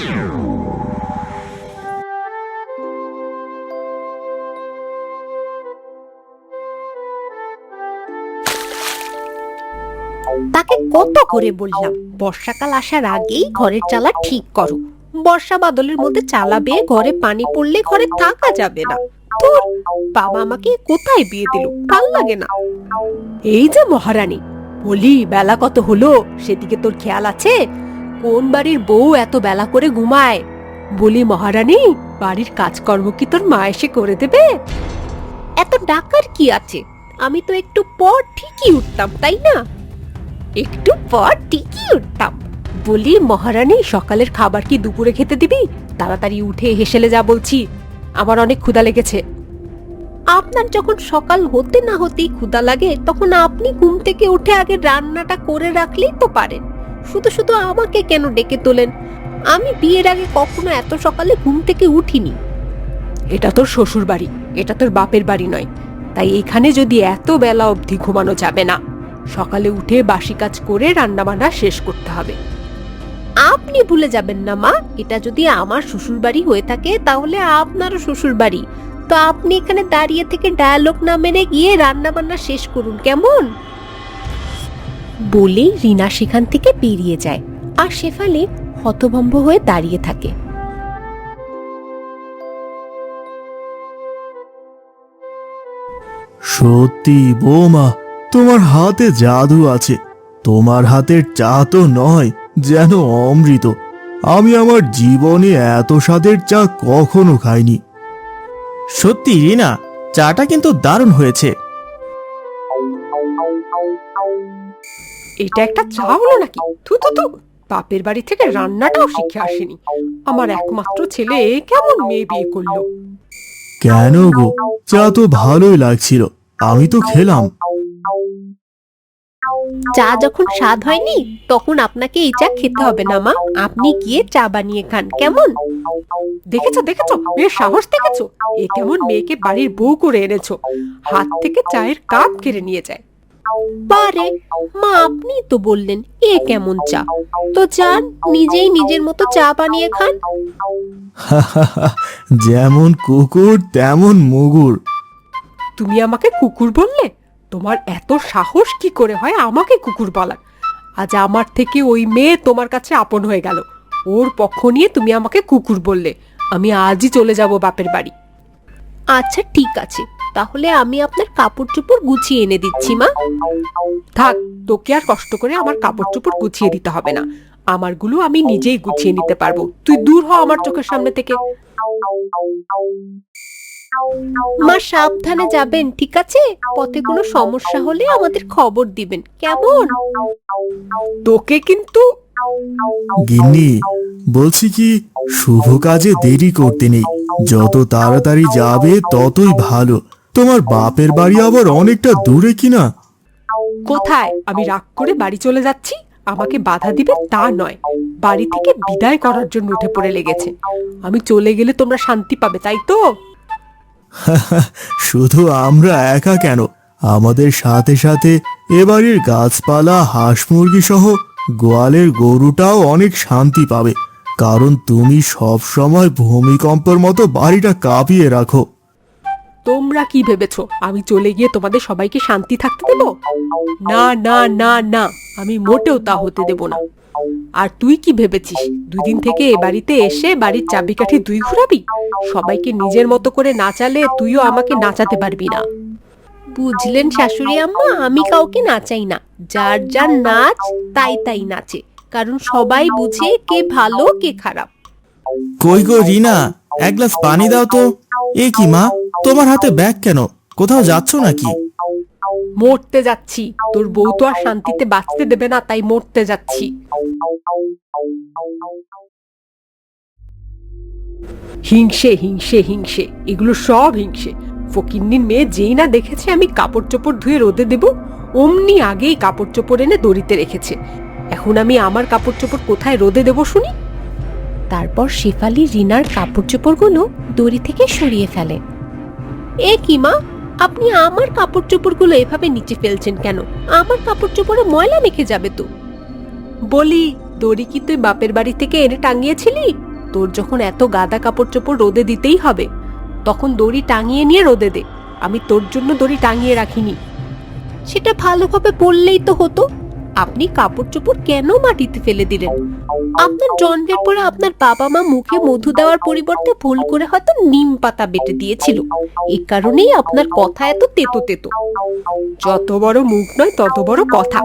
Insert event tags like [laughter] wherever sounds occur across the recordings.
তাকে কত করে বললাম? বর্ষাকাল আসার আগেই ঘরের চালা ঠিক করো। বর্ষা বাদলের মধ্যে চালাবে ঘরে পানি পড়লে ঘরে থাকা যাবে না। তোর বাবা আমাকে কোথায় বিয়ে দিল? ভালো লাগে না। এই যে মহারানী, বলি বেলা কত হলো? সেদিকে তোর খেয়াল আছে? কোন বাড়ির বউ এত বেলা করে ঘুমায়? বলি, মহারানী, বাড়ির কাজকর্ম কি তোর মা এসে করে দেবে? এত ডাকার কি আছে? আমি তো একটু পর ঠিকই উঠতাম, তাই না? একটু পর ঠিকই উঠতাম। বলি, মহারানী, সকালের খাবার কি দুপুরে খেতে দিবি? তাড়াতাড়ি উঠে হেসেলে যা বলছি। আমার অনেক ক্ষুধা লেগেছে। আপনার যখন সকাল হতে না হতেই ক্ষুধা লাগে, তখন আপনি ঘুম থেকে উঠে আগে রান্নাটা করে রাখলেই তো পারেন। শুধু শুধু আমাকে কেন ডেকে তোলেন? আমি বিয়ের আগে কখনো এত সকালে ঘুম থেকে উঠিনি। এটা তোর শ্বশুর বাড়ি এটা তোর বাপের বাড়ি নয়। তাই এখানে যদি এত বেলা অবধি ঘুমানো যাবে না সকালে উঠে বাসি কাজ করে রান্নাবান্না শেষ করতে হবে। আপনি ভুলে যাবেন না মা। এটা যদি আমার শ্বশুর বাড়ি হয়ে থাকে তাহলে আপনারও শ্বশুর বাড়ি। তো আপনি এখানে দাঁড়িয়ে থেকে ডায়ালগ না মেনে গিয়ে রান্না বান্না শেষ করুন কেমন? বলেই রিনা সেখান থেকে বেরিয়ে যায় আর শেফালি হতভম্ব হয়ে দাঁড়িয়ে থাকে। সত্যি বৌমা তোমার হাতে জাদু আছে। তোমার হাতের চা তো নয় যেন অমৃত। আমি আমার জীবনে এত স্বাদের চা কখনো খাইনি। সত্যি রিনা চাটা কিন্তু দারুণ হয়েছে। এটা একটা চা হলো নাকি? থু থু থু বাপের বাড়ি থেকে রান্নাটাও শিখে আসেনি। আমার একমাত্র ছেলে কেমন মেয়ে বিয়ে করল? কেন গো? চা তো ভালোই লাগছিল। আমি তো খেলাম। চা যখন স্বাদ হয়নি তখন আপনাকে এই চা খেতে হবে না মা। আপনি গিয়ে চা বানিয়ে খান কেমন? দেখেছ দেখেছ? মেয়ের সাহস দেখেছ? এ কেমন মেয়েকে বাড়ির বউ করে এনেছো। হাত থেকে চায়ের কাপ কেড়ে নিয়ে যায়। পারে মা আপনি তো বললেন এ কেমন চা? তো যান নিজেই নিজের মতো চা বানিয়ে খান। [laughs] যেমন কুকুর তেমন মুগুর। তুমি আমাকে কুকুর বললে? তোমার এত সাহস কি করে হয় আমাকে কুকুর বলার? আজ আমার থেকে ওই মেয়ে তোমার কাছে আপন হয়ে গেল। ওর পক্ষ নিয়ে তুমি আমাকে কুকুর বললে। আমি আজই চলে যাব বাপের বাড়ি। আচ্ছা ঠিক আছে। তাহলে আমি আপনার কাপড় চোপড় গুছিয়ে এনে দিচ্ছি মা। থাক তোকে আর কষ্ট করে আমার কাপড় চোপড় গুছিয়ে দিতে হবে না। আমারগুলো আমি নিজেই গুছিয়ে নিতে পারব। তুই দূর হ আমার চোখের সামনে থেকে। মা সাবধানে যাবেন ঠিক আছে? পথে কোনো সমস্যা হলে আমাদের খবর দিবেন। কেমন? তোকে কিন্তু গিন্নি বলছি কি শুভ কাজে দেরি করতে নেই। যত তাড়াতাড়ি যাবে ততই ভালো। তোমার বাপের বাড়ি আবার অনেকটা দূরে কিনা? কোথায়? আমি রাগ করে বাড়ি চলে যাচ্ছি। আমাকে বাধা দিবে তা নয়। বাড়ি থেকে বিদায় করার জন্য উঠে পড়ে লেগেছে। আমি চলে গেলে তোমরা শান্তি পাবে তাই তো? [laughs] শুধু আমরা একা কেন? আমাদের সাথে সাথে এবাড়ির গাছপালা হাঁস মুরগি সহ গোয়ালের গরুটাও অনেক শান্তি পাবে। কারণ তুমি সব সময় ভূমিকম্পের মতো বাড়িটা কাঁপিয়ে রাখো। তোমরা কি ভেবেছো? আমি চলে গিয়ে তোমাদের সবাইকে শান্তি থাকতে দেব? না না না না, আমি মোটেও তা হতে দেব না। আর তুই কি ভেবেছিস? দুই দিন থেকে এ বাড়িতে এসে বাড়ির চাবিকাঠি দুই ঘুরাবি? সবাইকে নিজের মতো করে নাচালে তুইও আমাকে নাচাতে পারবি না। বুঝলেন শাশুড়ি আম্মা, আমি কাউকে নাচাই না। যার যার নাচ, তাই তাই নাচে। কারণ সবাই বুঝে কে ভালো, কে খারাপ। কই গো রিনা? এক গ্লাস পানি দাও তো। এ কি মা, তোমার হাতে ব্যাগ কেন? কোথাও যাচ্ছ নাকি? মরতে যাচ্ছি। তোর বউ তো আর শান্তিতে বাঁচতে দেবে না, তাই মরতে যাচ্ছি। হিংসে হিংসে হিংসে। এগুলো সব হিংসে। ফকিন্নির মেয়ে যেই না দেখেছে, আমি কাপড় চোপড় ধুয়ে রোদে দেব। অমনি আগেই কাপড় চোপড় এনে দড়িতে রেখেছে। এখন আমি আমার কাপড় চোপড় কোথায় রোদে দেব শুনি? তারপর শেফালি, রিনার কাপড় চোপড়গুলো দড়ি থেকে সরিয়ে ফেলে। এ কি মা? আপনি আমার কাপড় চোপড়গুলো এভাবে নিচে ফেলছেন কেন? আমার কাপড় চোপড়ে ময়লা মেখে যাবে তো? বলি, দড়ি কি তুই বাপের বাড়ি থেকে এনে টাঙিয়েছিলি? তোর যখন এত গাদা কাপড় চোপড় রোদে দিতেই হবে, তখন দড়ি টাঙিয়ে নিয়ে রোদে দে। আমি তোর জন্য দড়ি টাঙিয়ে রাখিনি। সেটা ভালোভাবে বললেই তো হতো। আপনি কাপড় চোপড় কেন মাটিতে ফেলে দিলেন? আপনার জন্মের পরে আপনার বাবা মা মুখে মধু দেওয়ার পরিবর্তে ভুল করে হয়তো নিম পাতা বেটে দিয়েছিল। এই কারণেই আপনার কথা এত তেতো তেতো। যত বড় মুখ নয়, তত বড় কথা।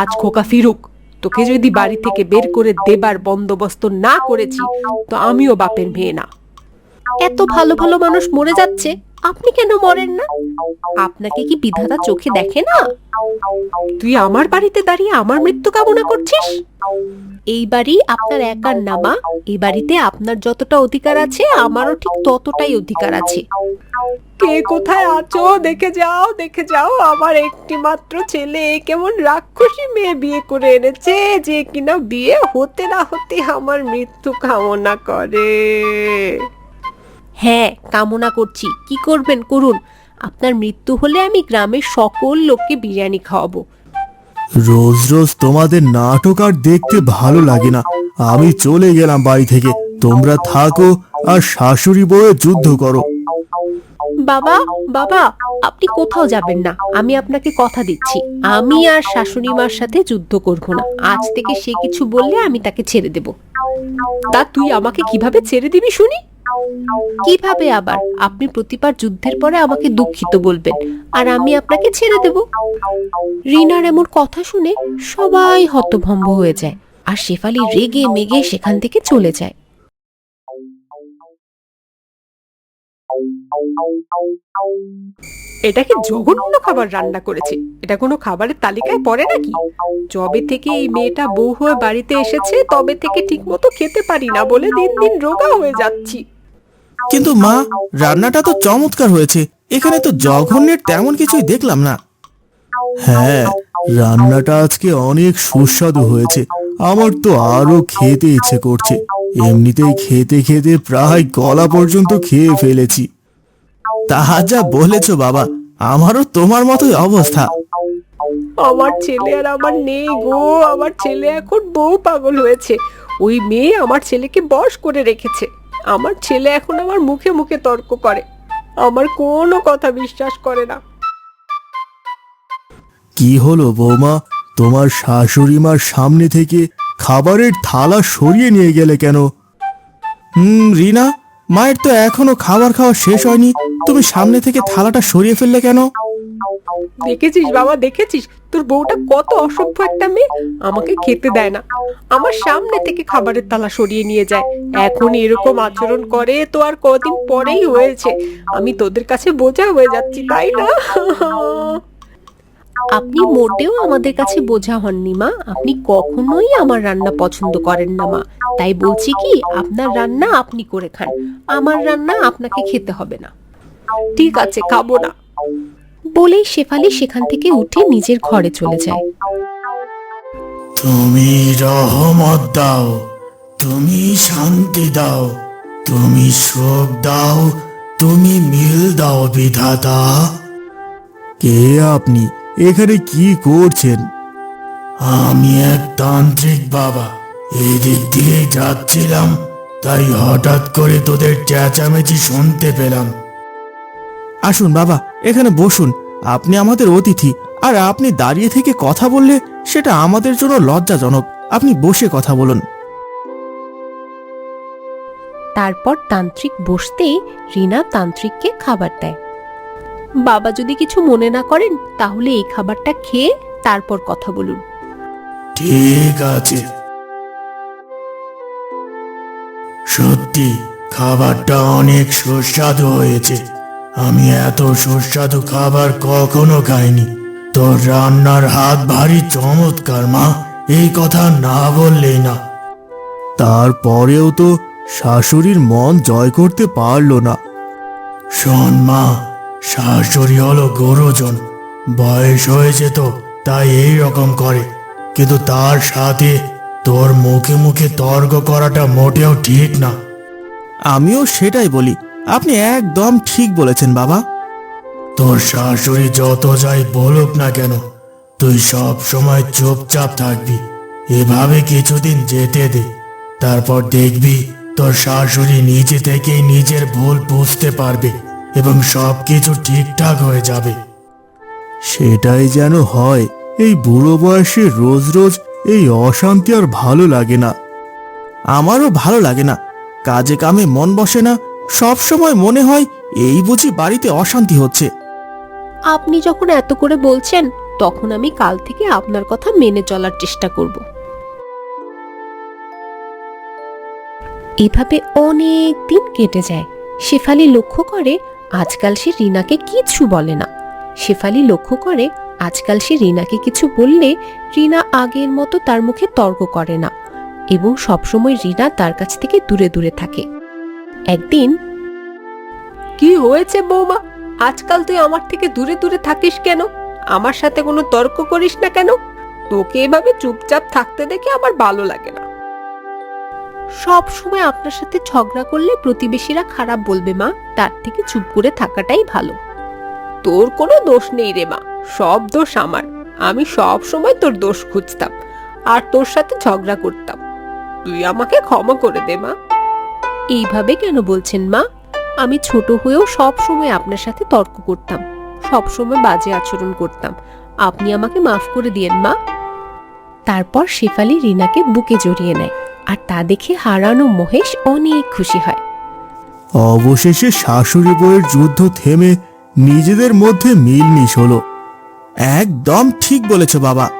আজ খোকা ফিরুক, তোকে যদি বাড়ি থেকে বের করে দেবার বন্দোবস্ত না করেছি, তো আমিও বাপের মেয়ে না। এত ভালো ভালো মানুষ মরে যাচ্ছে। আপনি কেন মরেন না? আপনাকে কি বিধাতা চোখে দেখে না? তুই আমার বাড়িতে দাঁড়িয়ে আমার মৃত্যু কামনা করছিস? এই বাড়ি আপনার একার নামা এই বাড়িতে আপনার যতটা অধিকার আছে, আমারও ঠিক ততটাই অধিকার আছে। কে কোথায় আছো? দেখে যাও দেখে যাও, আমার একটি মাত্র ছেলে কেমন রাক্ষসী মেয়ে বিয়ে করে এনেছে, যে কিনা বিয়ে হতে না হতে আমার মৃত্যু কামনা করে। হ্যাঁ কামনা করছি। কি করবেন করুন। আপনার মৃত্যু হলে আমি গ্রামের সকল লোককে বিরিয়ানি খাওয়াবো। রোজ রোজ তোমাদের নাটক আর দেখতে ভালো লাগে না। আমি চলে গেলাম বাড়ি থেকে। তোমরা থাকো আর শাশুড়ি বউয়ে যুদ্ধ করো। বাবা বাবা আপনি কোথাও যাবেন না। আমি আপনাকে কথা দিচ্ছি। আমি আর শাশুড়ি মার সাথে যুদ্ধ করব না। আজ থেকে সে কিছু বললে আমি তাকে ছেড়ে দেব। তা তুই আমাকে কীভাবে ছেড়ে দিবি শুনি? কীভাবে আবার আপনি প্রতিবার যুদ্ধের পরে আমাকে দুঃখিত বলবেন? আর আমি আপনাকে ছেড়ে দেব। রিনার এমন কথা শুনে সবাই হতভম্ব হয়ে যায় আর শেফালি রেগে মেগে সেখান থেকে চলে যায়। এটা কি জঘন্য খাবার রান্না করেছে? এটা কোনো খাবারের তালিকায় পড়ে নাকি? যবে থেকে এই মেয়েটা বউ হয়ে বাড়িতে এসেছে, তবে থেকে ঠিকমতো খেতে পারি না বলে দিন দিন রোগা হয়ে যাচ্ছি। কিন্তু মা রান্নাটা তো চমৎকার হয়েছে। এখানে তো জঘন্যের তেমন কিছুই দেখলাম না। হ্যাঁ রান্নাটা আজকে অনেক সুস্বাদু হয়েছে। আমার তো আরও খেতে ইচ্ছে করছে। এমনিতেই খেতে খেতে প্রায় গলা পর্যন্ত খেয়ে ফেলেছি। তাহা যা বলেছ বাবা আমারও তোমার মতোই অবস্থা। আমার ছেলে আর আমার নেই গো আমার ছেলে এখন বউ পাগল হয়েছে। ওই মেয়ে আমার ছেলেকে বশ করে রেখেছে। আমার ছেলে এখন আমার মুখে মুখে তর্ক করে। আমার কোনো কথা বিশ্বাস করে না। কি হলো বৌমা? তোমার শাশুড়ি মার সামনে থেকে খাবারের থালা সরিয়ে নিয়ে গেলে কেন? হুম রিনা মায়ের তো এখনও খাবার খাওয়া শেষ হয়নি। তুমি সামনে থেকে থালাটা সরিয়ে ফেললে কেন? দেখেছিস বাবা দেখেছিস? তোর বউটা কত অসভ্য একটা মেয়ে আমাকে খেতে দেয় না। আমার সামনে থেকে খাবারের তালা সরিয়ে নিয়ে যায়। এখন এরকম আচরণ করে তো আর কদিন পরেই হয়েছে। আমি তোদের কাছে বোঝা হয়ে যাচ্ছি তাই না? আপনি মোটেও আমাদের কাছে বোঝা হননি মা। আপনি কখনোই আমার রান্না পছন্দ করেন না মা। তাই বলছি কি আপনার রান্না আপনি করে খান। আমার রান্না আপনাকে খেতে হবে না। ঠিক আছে খাব না। বলেই শেফালি সেখান থেকে উঠে নিজের ঘরে চলে যায়। তুমি রহমত দাও তুমি শান্তি দাও তুমি সুখ দাও তুমি মিল দাও বিধাতা। কে আপনি? এখানে কি করছেন? আমি এক তান্ত্রিক বাবা এদিক দিয়ে যাচ্ছিলাম তাই হঠাৎ করে তোদের চেঁচামেচি শুনতে পেলাম। আসুন বাবা এখানে বসুন। আপনি আমাদের অতিথি আর আপনি দাঁড়িয়ে থেকে কথা বললে সেটা আমাদের জন্য লজ্জাজনক। আপনি বসে কথা বলুন। তারপর তান্ত্রিক বসতেই রিনা তান্ত্রিককে খাবার দেয়। বাবা যদি কিছু মনে না করেন তাহলে এই খাবারটা খেয়ে তারপর কথা বলুন। ঠিক আছে। সত্যি খাবারটা অনেক সুস্বাদু হয়েছে। আমি এত সুস্বাদু খাবার কখনো খাইনি। তোর রান্নার হাত ভারী চমৎকার, মা। এই কথা না বললেই না। তারপরেও তো শাশুড়ির মন জয় করতে পারল না। শোন, মা, শাশুড়ি হলো গরুজন। বয়স হয়েছে তো, তাই এই রকম করে। কিন্তু তার সাথে তোর মুখে মুখে তর্ক করাটা মোটেও ঠিক না। আমিও সেটাই বলি। আপনি একদম ঠিক বলেছেন বাবা। তোর শাশুড়ি যত যাই বলুক না কেন তুই সব সময় চুপচাপ থাকবি। এভাবে কিছুদিন যেতে দে। তারপর দেখবি তোর শাশুড়ি নিজে থেকেই নিজের ভুল বুঝতে পারবে এবং সবকিছু ঠিকঠাক হয়ে যাবে। সেটাই যেন হয় এই বুড়ো বয়সে রোজ রোজ এই অশান্তি আর ভালো লাগে না। আমারও ভালো লাগে না কাজে কামে মন বসে না সব সময় মনে হয় এই বুঝি বাড়িতে অশান্তি হচ্ছে। আপনি যখন এত করে বলছেন, তখন আমি কাল থেকে আপনার কথা মেনে চলার চেষ্টা করব। এভাবে অনেক দিন কেটে যায়। শেফালি লক্ষ্য করে, আজকাল সে রিনাকে কিছু বলে না। শেফালি লক্ষ্য করে, আজকাল সে রিনাকে কিছু বললে, রিনা আগের মতো তার মুখে তর্ক করে না। এবং সবসময় রিনা তার কাছ থেকে দূরে দূরে থাকে। একদিন কি হয়েছে বৌমা? আজকাল তুই আমার থেকে দূরে দূরে থাকিস কেন? আমার সাথে কোনো তর্ক করিস না কেন? তোকে এভাবে চুপচাপ থাকতে দেখে আমার ভালো লাগে না। সব সময় আপনার সাথে ঝগড়া করলে প্রতিবেশীরা খারাপ বলবে মা। তার থেকে চুপ করে থাকাটাই ভালো। তোর কোনো দোষ নেই রে মা। সব দোষ আমার। আমি সব সময় তোর দোষ খুঁজতাম। আর তোর সাথে ঝগড়া করতাম। তুই আমাকে ক্ষমা করে দে মা। এইভাবে কেন বলছেন মা? আমি ছোট হয়েও সব সময় আপনার সাথে তর্ক করতাম, সব সময় বাজে আচরণ করতাম। আপনি আমাকে মাফ করে দিয়েন, মা। তারপর শেফালি রিনাকে বুকে জড়িয়ে নেয় আর তা দেখে হারানো মহেশ অনেক খুশি হয়। অবশেষে শাশুড়ি বউয়ের যুদ্ধ থেমে নিজেদের মধ্যে মিলমিশ হলো। একদম ঠিক বলেছ বাবা।